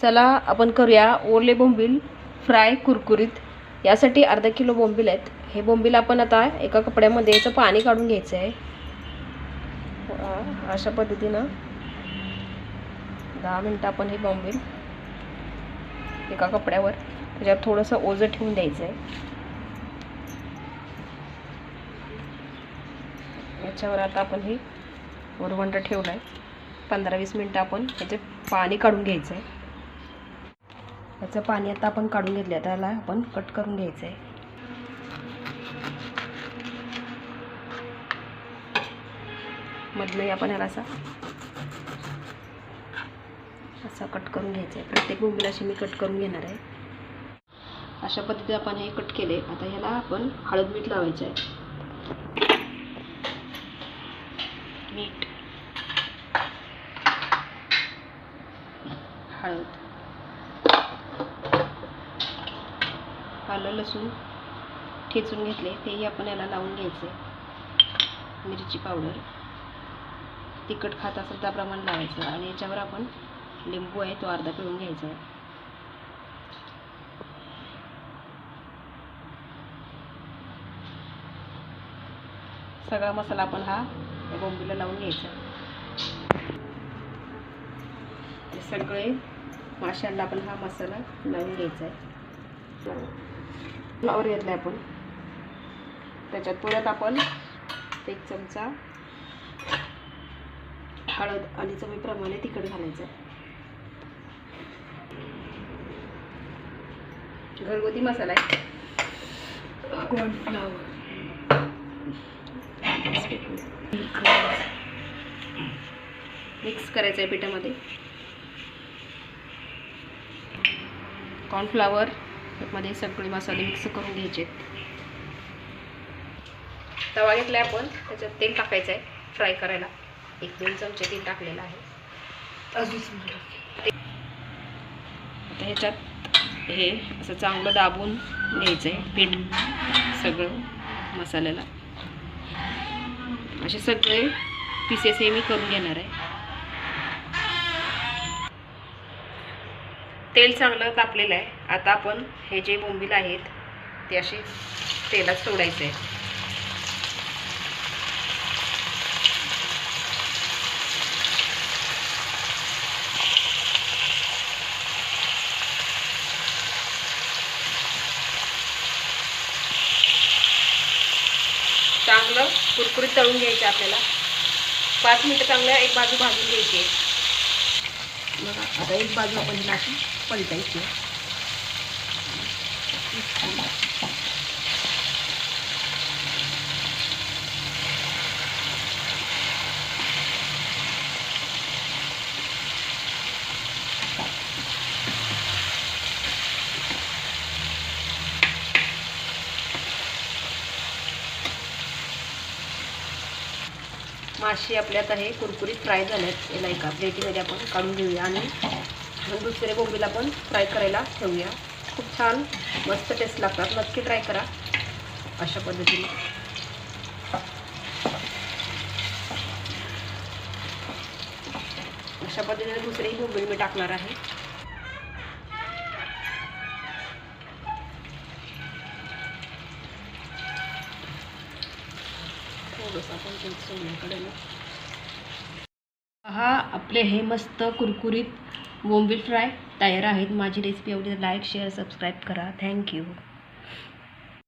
चला आपण करूया ओले बोंबील फ्राय कुरकुरीत. यासाठी अर्धा किलो बोंबील आहेत. हे बोंबील आपण आता एका कपड्यामध्ये याचं पाणी काढून घ्यायचं आहे. अशा पद्धतीनं दहा मिनटं आपण हे बोंबील एका कपड्यावर त्याच्यावर थोडंसं ओझं ठेवून द्यायचं आहे. याच्यावर आता आपण हे वरवंट ठेवलं आहे पंधरा वीस मिनटं आपण त्याचे पाणी काढून घ्यायचं आहे. याचं पाणी आता आपण काढून घेतलं आहे त्याला आपण कट करून घ्यायचं आहे मधनंही आपण याला असा असा कट करून घ्यायचा आहे प्रत्येक बोंबीला अशी मी कट करून घेणार आहे. अशा पद्धतीने आपण हे कट केले. आता ह्याला आपण हळद मीठ लावायचं आहे मीठ. हळद. आलं लसूण ठेचून घेतले. तेही आपण याला लावून घ्यायचे मिरची पावडर. तिखट खात असेल त्याप्रमाणे लावायचं. आणि याच्यावर आपण लिंबू आहे तो अर्धा पिळून घ्यायचा आहे. सगळा मसाला आपण हा बोंबीला लावून घ्यायचा. सगळे माशांना आपण हा मसाला लावून घ्यायचा आहे. फ्लावर घेतला आपण. त्याच्यात परत आपण एक चमचा हळद आणि चवीप्रमाणे तिखट घालायचं. आहे घरगुती मसाला आहे. कॉर्नफ्लावर मिक्स करायचं आहे पिठामध्ये. कॉर्नफ्लावर मध्ये सगळे मसाले मिक्स करून घ्यायचे. तवा घेतला आपण त्याच्यात तेल टाकायचं आहे फ्राय करायला. एक दोन चमचे तेल टाकलेलं आहे. ते- आता ह्याच्यात हे असं चांगलं दाबून घ्यायचं आहे पीठ सगळं मसाल्याला. असे सगळे पीसेस हे मी करून घेणार आहे. तेल चांगलं तापलेलं आहे. आता आपण हे जे बोंबील आहेत ते असे तेलात सोडायचे आहे चांगलं कुरकुरीत तळून घ्यायचं आपल्याला. पाच मिनटं चांगलं एक बाजू भाजून घ्यायची आहे. बघा आता एक बाजू आपण हिला पलटायची. मासे आपल्यात आहे कुरकुरीत फ्राय झाल्यात याला एका प्लेटीमध्ये आपण काढून घेऊया आणि दुसऱ्या दुसरे बोंबीला पण फ्राय करायला ठेवूया. खूप छान मस्त टेस्ट लागतात. नक्की ट्राय करा. अशा पद्धतीने. अशा पद्धतीने दुसरेही बोंबील मी टाकणार आहे. थोडंसं आपण सोडण्याकडे ना हा आपले हे मस्त कुरकुरीत बोंबील फ्राय तयार आहेत. माझी रेसिपी आवडली लाईक शेअर सबस्क्राईब करा. Thank you